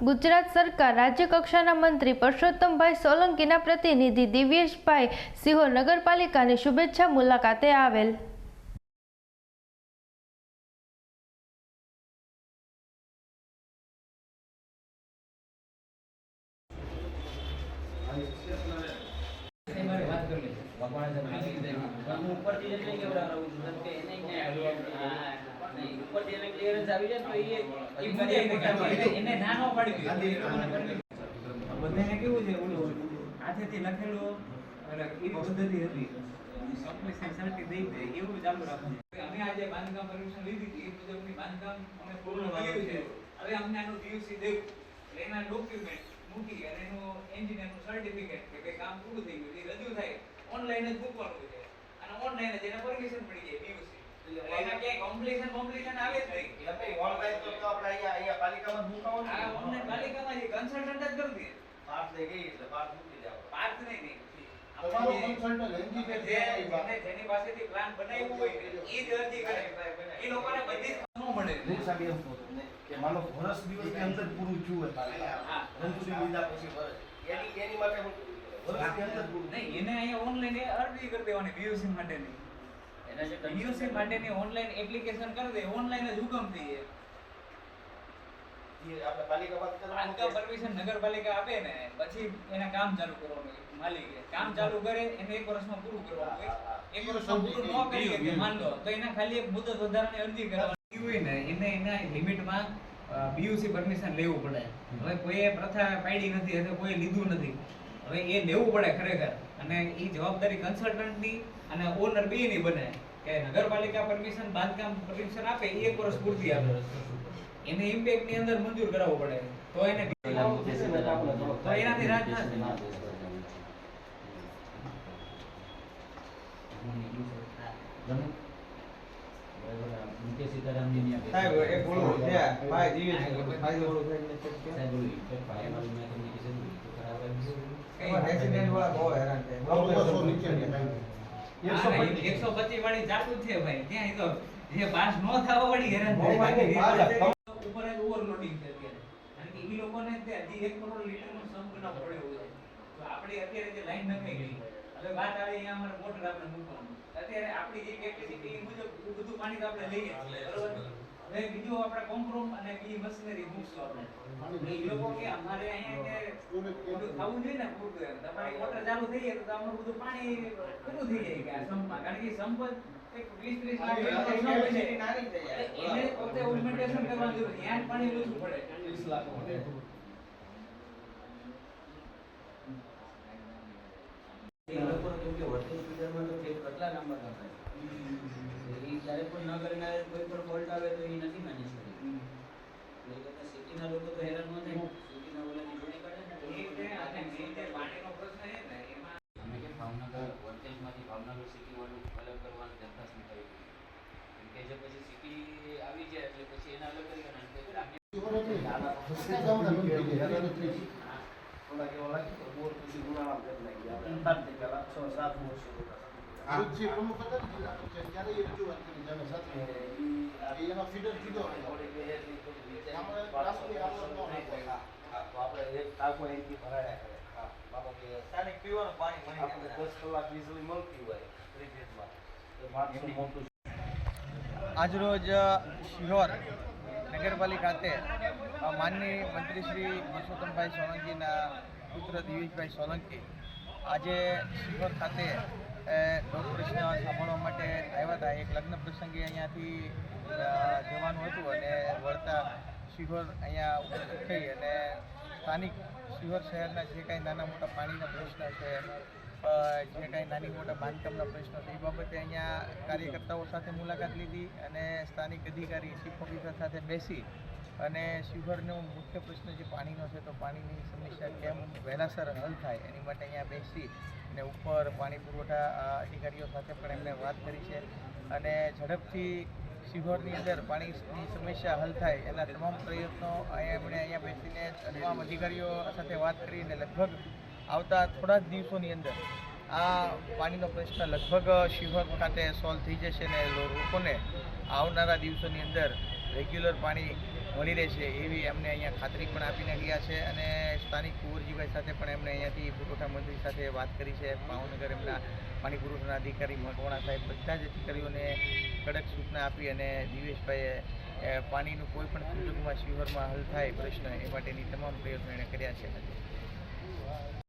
ગુજરાત સરકાર રાજ્ય કક્ષાના મંત્રી પરસોત્તમભાઈ સોલંકીના પ્રતિનિધિ દિવ્યેશભાઈ સિંહો નગરપાલિકાની શુભેચ્છા મુલાકાતે આવેલ ઉપરથી એટલે કેવડાવડાવું છું. કે એને ઉપરથી એને clearance આવી જાય તો એ- એ મુદ્દે ખોટા પડે. એને ના ન પાડી બધાને કેવું છે ઓલું? હાથેથી લખેલું એટલે એવી પદ્ધતિ હતી. Completion certi દઈ દે એવું ચાલુ રાખવું અમે આજે બાંધકામ permission લીધી હતી. એ મુજબની બાંધકામ અમે પૂર્ણ કર્યું છે. હવે અમને આનું DUC દેવું. એટલે એના ડોક્યુમેન્ટ મૂકી અને એનું એન્જિનિયરનું સર્ટિફિકેટ કે ભાઈ કામ પૂરું થઈ ગયું. એ રજૂ થાય. ઓનલાઈન જ મૂકવાનું છે. અને ઓનલાઈન જ એને પરમિશન મળી જાય ક્યાંય કોમ્પ્લિકેશન કોમ્પ્લિકેશન આવે જ નહીં એટલે ભાઈ online તો તો આપણે અહીંયા અહીંયા પાલિકામાં જ આ ને. ઓનલાઈન પાલિકામાં જે કન્સલ્ટન્ટ જ કરી દે પાર્ટ લઈ ગઈ એટલે પાર્ટ મૂકી દેવાનો. પાર્ટ નહીં નહીં તમારો કન્સલ્ટન્ટ એન્જિનિયર જે- છે જેને- જેની પાસેથી પ્લાન બનાવ્યું હોય એ જ અરજી કરે એ લોકોને બધી જ ન મળે હું સાહેબ એમ કહું કે માનો વર્ષ દિવસની અંદર પૂરું થયું હોય પાલિકા. હા. મંજૂરી લીધા પછી વર્ષ. એની એની માટે હું વર્ષની અંદર પૂરું નહીં એને અહીંયા ઓનલાઈન અરજી કરી દેવાની BOC માટેની એના જે BOC માટેની ઓનલાઈન એપ્લિકેશન કરી દે ઓનલાઈન જ હુકમ થઈ જાય. એ આપણે પાલિકા વાત કરવાનું બાંધકામ પરમિશન નગરપાલિકા આપે ને પછી એના કામ ચાલુ કરવાનું માલિકે. કામ ચાલુ કરે એને એક વર્ષમાં પૂરું કરવાનું હોય. એક વર્ષમાં પૂરું ન કરી શકે માન લો તો એને ખાલી એક મુદત વધારાની અરજી કરવાની હોય ને એને એના લિમિટમાં બીયુસી પરમિશન લેવું પડે. હવે કોઈએ પ્રથા પાડી નથી કોઈ લીધું નથી. હવે એ લેવું પડે ખરેખર. અને એ જવાબદારી કન્સલ્ટન્ટની અને ઓનર બેયની બને કે નગરપાલિકા પરમિશન બાંધકામ પરમિશન આપે એ એક વર્ષ પૂરતી આપે. એને ઇમ્પેક્ટની અંદર મંજૂર કરાવવો પડે. તો એને તો એનાથી રાજ ના સાહેબ એક બોલો ભાઈ જીવે છે ભાઈ ઓલું થઈને check કે એમાં accident વાળા બહુ હેરાન થાય. બહુ નીચે 125 વાળી ચાલુ છે ભાઈ. ત્યાં તો જે પાસ ન થવા વાળી હેરાન બહુ થાય. વાળી બાકી પાસ જે ઉપર જ overloading છે અત્યારે. કારણ કે ઈ લોકોને તે હજી એક કરોડ લીટરનો સંપ ન પડ્યો હોય. તો આપણે અત્યારે જે લાઈન નખાઈ ગઈ. હવે વાત આવે અહીંયા અમારે મોટર આપણે મૂકવાનું. અત્યારે આપણી જે કેપેસિટી મુજબ બધું પાણી તો આપણે લઈએ બરોબર? હવે બીજું આપણે કોમ્પ્રોમ અને બીજી મશીનરી મૂકશું આપણે. એ લોકો કે અમારે અહીંયા કે બધું થવું જોઈએ ને પૂરતું એમ. તમારી મોટર ચાલુ થઈ જાય તો અમારું બધું પાણી પૂરું થઈ જાય કે આ સંપમાં. કારણ કે સંપત એક 20 30 લાખ એને પોતે augmentation કરવાની જરૂર ત્યાં પાણી ઓછું પડે. એ લોકોને કેમ કે વર્તન સુધારવા તો કેટલા નંબર લાંબા છે. એ ક્યારે પણ ન કરીને કોઈ પણ ફોલ્ટ આવે તો એ નથી મેનેજ કરી એટલે એ કરતાં સિટીના લોકો તો હેરાન ન થાય સિટીના ઓલાની જોડી કાઢે ને એ છે અને main જે પાણીનો પ્રશ્ન છે ને એમાં અમે કે ભાવનગર વર્તેજમાંથી ભાવનગર સિટી વાળું અલગ કરવાની દરખાસ્ત કરી કેમ કે જે પછી સિટી આવી જાય એટલે પછી એને અલગ કરી કાઢવાનું. તો એટલે અમે બધા ગામડા બંધ થઈ ગયા. ત્યારે નથી. થોડાક એવા લાગે તો બોર પછી ઉનાળામાં કરી નાખીએ આપણે. અંદાજથી પહેલા છ પ્રમુખ હતા ને જિલ્લા પંચાયત, ત્યારે એ રજૂઆત કરી અમે સાથે. એ એનો feeder કીધો હતો. થોડીક એ એટલી થોડી વિચારી આપણે એક ટાંકો અહીંથી ભરાયા કરે. હા, કે સ્થાનિક પીવાનું પાણી મળી આપણે દસ કલાક વીજળી મળતી હોય ત્રિફેઝમાં. તો માણસો મોટું આજરોજ શિહોર નગરપાલિકા ખાતે માનનીય મંત્રી શ્રી પરસોત્તમભાઈ સોલંકીના પુત્ર દિવેશભાઈ સોલંકી આજે શિહોર ખાતે પ્રશ્ન સાંભળવા માટે આવ્યા હતા. એક લગ્ન પ્રસંગે અહીંયાથી જવાનું હતું અને વળતા શિહોર અહીંયા ઉપસ્થિત થઈ અને સ્થાનિક શિહોર શહેરના જે કાંઈ નાના મોટા પાણીના પ્રશ્ન છે જે કાંઈ નાની મોટા બાંધકામના પ્રશ્નો છે, એ બાબતે અહીંયા કાર્યકર્તાઓ સાથે મુલાકાત લીધી અને સ્થાનિક અધિકારી, ચીફ ઓફિસર સાથે બેસી અને શિવહરનો મુખ્ય પ્રશ્ન જે પાણીનો છે, તો પાણીની સમસ્યા કેમ વહેલાસર હલ થાય એની માટે અહીંયા બેસી અને ઉપર પાણી પુરવઠા અધિકારીઓ સાથે પણ એમણે વાત કરી છે. અને ઝડપથી સિહોરની અંદર પાણીની સમસ્યા હલ થાય એના તમામ પ્રયત્નો એમણે અહીંયા બેસીને તમામ અધિકારીઓ સાથે વાત કરીને લગભગ આવતા થોડા જ દિવસોની અંદર આ પાણીનો પ્રશ્ન લગભગ શિહોર ખાતે સોલ્વ થઈ જશે ને લોકોને આવનારા દિવસોની અંદર રેગ્યુલર પાણી મળી રહેશે એવી અમને અહીંયા ખાતરી પણ આપીને ગયા છે અને સ્થાનિક કુંવરજીભાઈ સાથે પણ એમણે અહીંયાથી પુરવઠા મંત્રી સાથે વાત કરી છે. ભાવનગર એમના પાણી પુરવઠાના અધિકારી મકવાણા સાહેબ બધા જ અધિકારીઓને કડક સૂચના આપી અને દિવેશભાઈએ પાણીનું કોઈ પણ સંજોગોમાં શિહોરમાં હલ થાય પ્રશ્ન એ માટેની તમામ પ્રયત્નો એણે કર્યા છે.